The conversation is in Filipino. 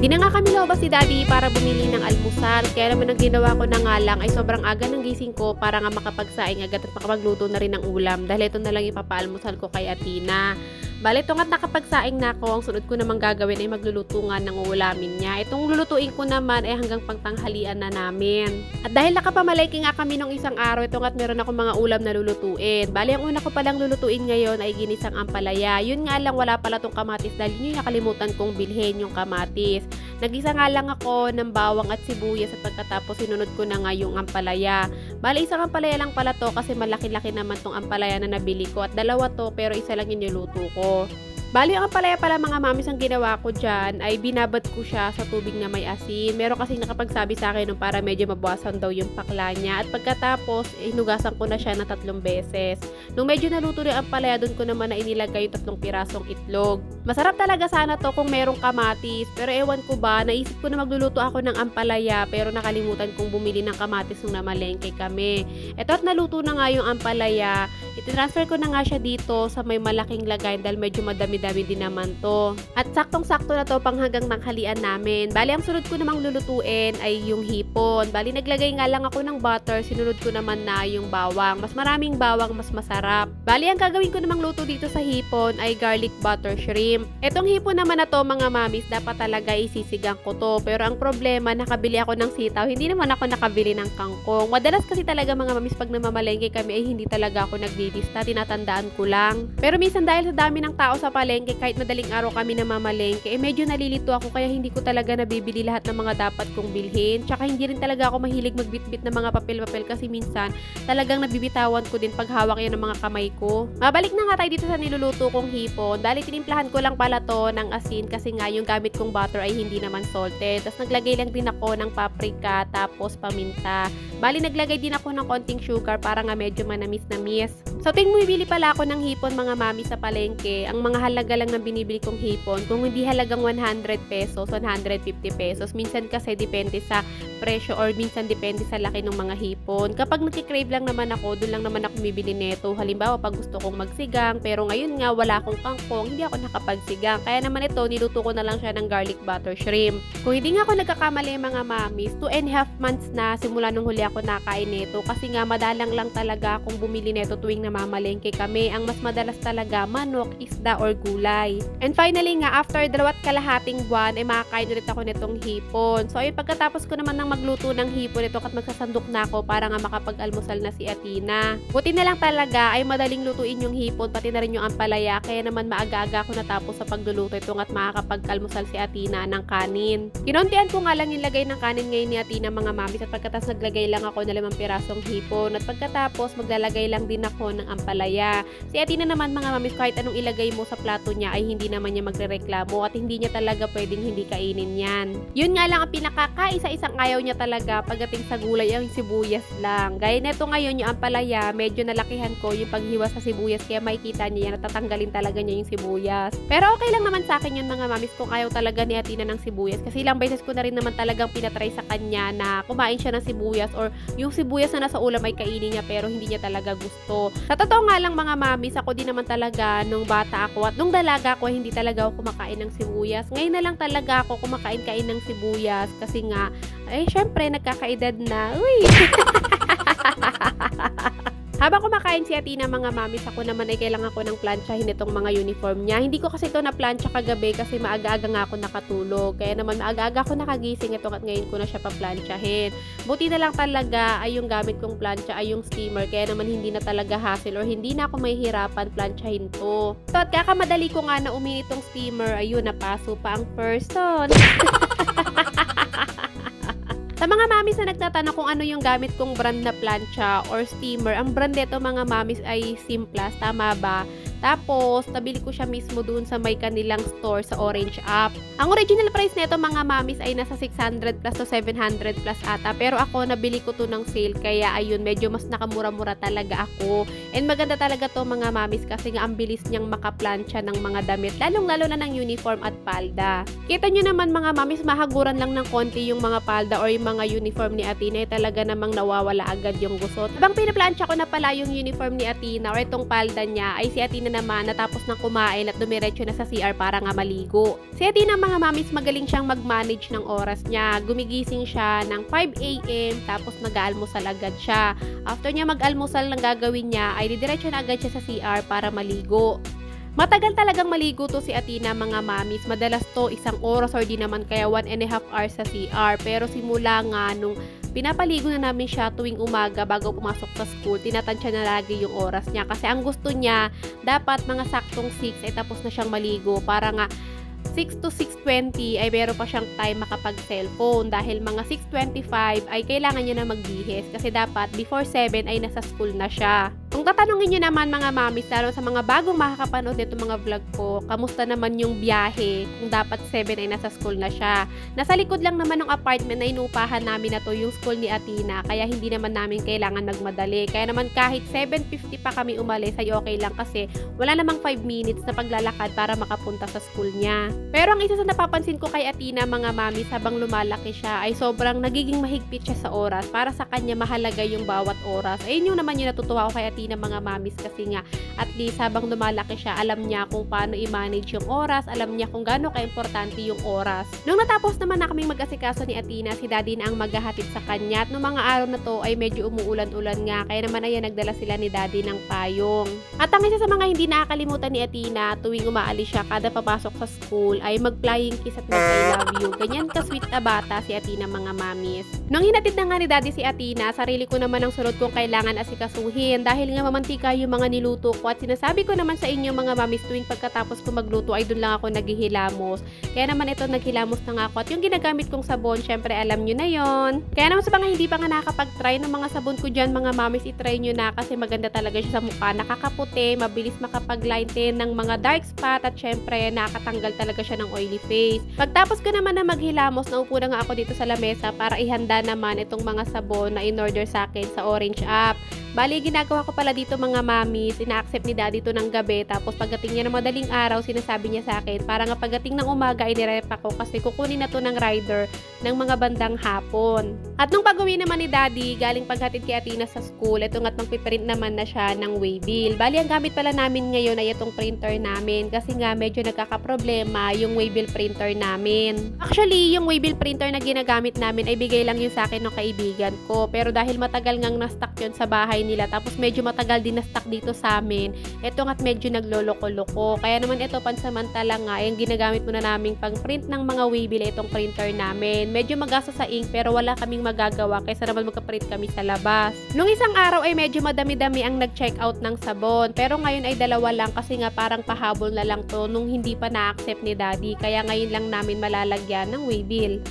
Hindi na nga kami lumabas si Daddy para bumili ng almusal. Kaya naman ang ginawa ko na nga lang ay sobrang aga ng gising ko para nga makapagsaing agad at makapagluto na rin ng ulam. Dahil ito na lang ipapaalmusal ko kay Atina. Bale, ito nga't nakapagsaing na ako, ang sunod ko namang gagawin ay magluluto nga ng ulamin niya. Itong lulutuin ko naman ay hanggang pangtanghalian na namin. At dahil nakapamalaki nga kami nung isang araw, ito nga't meron ako mga ulam na lulutuin. Bale, ang una ko palang lulutuin ngayon ay ginisang ampalaya. Yun nga lang, wala pala tong kamatis dahil yun yung nakalimutan kong bilhin yung kamatis. Nagisa nga lang ako ng bawang at sibuyas at pagkatapos sinunod ko na nga yung ampalaya. Bale, isang ampalaya lang pala to kasi malaki-laki naman tong ampalaya na nabili ko at dalawa to pero isa lang yung niluto ko. Bali, ang ampalaya pala mga mamis ang ginawa ko dyan ay binabad ko siya sa tubig na may asin. Meron kasi nakapagsabi sa akin nung para medyo mabawasan daw yung pakla niya. At pagkatapos, inugasan ko na siya na tatlong beses. Nung medyo naluto na ang ampalaya, doon ko naman na inilagay yung tatlong pirasong itlog. Masarap talaga sana to kung merong kamatis. Pero ewan ko ba, naisip ko na magluluto ako ng ampalaya pero nakalimutan kong bumili ng kamatis nung namalengke kami. Eto at naluto na nga yung ampalaya. Itinransfer ko na nga siya dito sa may malaking lagay dahil medyo madami-dami din naman to. At saktong-sakto na to pang hanggang tanghalian namin. Bali, ang sunod ko namang lulutuin ay yung hipon. Bali, naglagay nga lang ako ng butter. Sinunod ko naman na yung bawang. Mas maraming bawang, mas masarap. Bali, ang gagawin ko namang luto dito sa hipon ay garlic butter shrimp. Etong hipon naman na to, mga mamis, dapat talaga isisigang ko to. Pero ang problema, nakabili ako ng sitaw. Hindi naman ako nakabili ng kangkong. Madalas kasi talaga mga mamis, pag namamalengke kami ay hindi talaga ako naglilista. Tinatandaan ko lang. Pero minsan dahil sa dami ng tao sa palengke, kahit madaling araw kami namamalengke, eh medyo nalilito ako kaya hindi ko talaga nabibili lahat ng mga dapat kong bilhin. Tsaka hindi rin talaga ako mahilig magbitbit ng mga papel-papel kasi minsan talagang nabibitawan ko din pag hawak yan ng mga kamay ko. Mabalik na nga tayo dito sa niluluto kong hipon. Dali tinimplahan ko lang pala to ng asin kasi nga yung gamit kong butter ay hindi naman salted. Tapos naglagay lang din ako ng paprika tapos paminta. Bali naglagay din ako ng konting sugar para nga medyo manamis-namis. So tuwing bumibili pala ako ng hipon mga mami sa palengke, ang mga halaga lang ng binibili kong hipon, kung hindi halagang 100 pesos, 150 pesos, minsan kasi depende sa presyo or minsan depende sa laki ng mga hipon. Kapag nagkikrave lang naman ako, doon lang naman ako bumibili neto. Halimbawa, pag gusto kong magsigang, pero ngayon nga wala akong kangkong, hindi ako nakapagsigang. Kaya naman ito, niluto ko na lang siya ng garlic butter shrimp. Kung hindi nga ako nagkakamali mga mamis, 2 and half months na simula nung huli ako nakain nito kasi nga madalang lang talaga akong bumili nito tuwing namamalengke kami. Ang mas madalas talaga, manok, isda, or gulay. And finally nga, after dalawat kalahating buwan, ay makakain ulit ako nitong hipon. So, ay pagkatapos ko naman ng magluto ng hipon ito at magsasandok na ako para nga makapag-almusal na si Atina. Buti na lang talaga ay madaling lutuin yung hipon, pati na rin yung ampalaya, kaya naman maaga-aga ako natapos sa pagluluto ito at makakapag-almusal si Atina ng kanin. Kinontian ko nga lang yung lagay ng kanin ngayon ni Atina mga mamis at pagkatapos naglagay lang ako ng limang pirasong hipon at pagkatapos maglalagay lang din ako ng ampalaya. Si Atina naman mga mamis kahit anong ilagay mo sa plato niya ay hindi naman niya magrereklamo at hindi niya talaga pwedeng hindi kainin yan. Yun nga lang ang pinakakaisa-isang ayaw niya talaga pagdating sa gulay ang sibuyas lang. Gaya neto ngayon yung ampalaya, medyo nalakihan ko yung paghiwa sa sibuyas kaya makikita niya yan natatanggalin talaga niya yung sibuyas. Pero okay lang naman sa akin yun mga mamis kung ayaw talaga ni Atina ng sibuyas kasi ilang beses ko na rin naman talagang pinatry sa kanya na kumain siya ng sibuyas or yung sibuyas na nasa ulam ay kainin niya pero hindi niya talaga gusto. Sa totoo nga lang mga mamis, ako din naman talaga nung bata ako at nung dalaga ako hindi talaga ako kumakain ng sibuyas. Ngayon na lang talaga ako kumakain-kain ng sibuyas kasi nga, ay syempre nagkakaedad na. Uy! Habang kumakain si Atina mga mamis, ako naman ay kailangan ko ng planchahin itong mga uniform niya. Hindi ko kasi ito na plancha kagabi kasi maaga-aga nga ako nakatulog. Kaya naman maaga-aga ako nakagising ito at ngayon ko na siya pa-planchahin. Buti na lang talaga ay yung gamit kong plancha ay yung steamer. Kaya naman hindi na talaga hassle or hindi na ako mahihirapan planchahin to. So at kakamadali ko nga na uminit tong steamer, ayun, napaso pa ang person. Nagtatanong kung ano yung gamit kong brand na plancha or steamer, ang brand nito mga mamis ay Simplas, tama ba? Tapos, nabili ko siya mismo doon sa may kanilang store sa Orange app. Ang original price nito mga mamis ay nasa 600 plus to 700 plus ata. Pero ako, nabili ko to ng sale. Kaya ayun, medyo mas nakamura-mura talaga ako. And maganda talaga to mga mamis kasi nga ang bilis niyang makaplansya ng mga damit. Lalong-lalo na ng uniform at palda. Kita nyo naman mga mamis, mahaguran lang ng konti yung mga palda or yung mga uniform ni Atina. Eh, talaga namang nawawala agad yung gusot. Habang pinaplansya ko na pala yung uniform ni Atina or itong palda niya, ay si Atina Naman natapos ng kumain at dumiretso na sa CR para nga maligo. Si Athena mga mamis magaling siyang mag-manage ng oras niya. Gumigising siya ng 5 a.m. tapos nag-aalmusal agad siya. After niya mag-almusal ng gagawin niya ay didiretso na agad siya sa CR para maligo. Matagal talagang maligo to si Athena mga mamis. Madalas to isang oras or di naman kaya one and a half hours sa CR. Pero simula nga nung pinapaligo na namin siya tuwing umaga bago pumasok sa school, tinatansya na lagi yung oras niya. Kasi ang gusto niya, dapat mga saktong 6 ay tapos na siyang maligo para nga 6 to 6.20 ay meron pa siyang time makapag-cellphone dahil mga 6.25 ay kailangan niya na magbihis kasi dapat before 7 ay nasa school na siya. Kung tatanungin niyo naman mga mami, lalo sa mga bagong makakapanood nito mga vlog ko, kamusta naman yung biyahe kung dapat 7 ay nasa school na siya. Nasa likod lang naman ng apartment na inupahan namin na to yung school ni Atina kaya hindi naman namin kailangan magmadali. Kaya naman kahit 7.50 pa kami umalis ay okay lang kasi wala namang 5 minutes na paglalakad para makapunta sa school niya. Pero ang isa sa napapansin ko kay Atina mga mami habang lumalaki siya ay sobrang nagiging mahigpit siya sa oras. Para sa kanya mahalaga yung bawat oras. Ayun yung naman yung natutuwa ko kay Atina mga mamis kasi nga at least habang lumalaki siya alam niya kung paano i-manage yung oras, alam niya kung gaano ka-importante yung oras. Nung natapos naman na kaming mag-asikaso ni Atina, si Daddy na ang maghahatid sa kanya at nung mga araw na to ay medyo umuulan-ulan nga kaya naman ayan nagdala sila ni Daddy ng payong. At ang isa sa mga hindi nakakalimutan ni Atina tuwing umaalis siya kada papasok sa school ay mag-flying kiss at mag I love you. Ganyan ka-sweet na bata si Atina mga mamis. Nung hinatid na nga ni Daddy si Atina, sarili ko naman ang sunod kong kailangan asikasuhin dahil nga mamantika yung mga niluto ko at sinasabi ko naman sa inyo mga mamis tuwing pagkatapos ko magluto ay doon lang ako naghihilamos. Kaya naman ito naghilamos na nga ako at yung ginagamit kong sabon, syempre alam nyo na yon. Kaya naman sa mga hindi pa nga nakakapag-try ng mga sabon ko dyan mga mamis, itry nyo na kasi maganda talaga siya sa mukha. Nakakaputi, mabilis makapag-lighten ng mga dark spot at syempre nakakatanggal talaga siya ng oily face. Pagtapos ko naman na maghilamos, naupo na nga ako dito sa lamesa para ihanda naman itong mga sabon na in-order sa akin sa Orange app. Bali, ginagawa ko pala dito mga mamis, ina-accept ni daddy to ng gabi, tapos pagdating niya ng madaling araw, sinasabi niya sa akin, para nga pagdating ng umaga, inirep ako kasi kukunin na to ng rider ng mga bandang hapon. At nung pag-uwi naman ni daddy, galing paghatid kay Atina sa school, ito nga't magpiprint naman na siya ng waybill. Bali, ang gamit pala namin ngayon ay itong printer namin kasi nga medyo nagkakaproblema yung waybill printer namin. Actually, yung waybill printer na ginagamit namin ay bigay lang yun sa akin ng kaibigan ko. Pero dahil matagal ngang na-stuck yun sa bahay nila, tapos medyo matagal din na-stuck dito sa amin, ito nga't medyo nagloloko-loko. Kaya naman ito pansamantala nga, yung ginagamit muna namin pang print ng mga waybill itong printer namin. Medyo magasa sa ink pero wala kaming magagawa kaysa naman magka-print kami sa labas. Nung isang araw ay medyo madami-dami ang nag-check out ng sabon. Pero ngayon ay dalawa lang kasi nga parang pahabol na lang to nung hindi pa na-accept ni daddy. Kaya ngayon lang namin malalagyan ng waybill.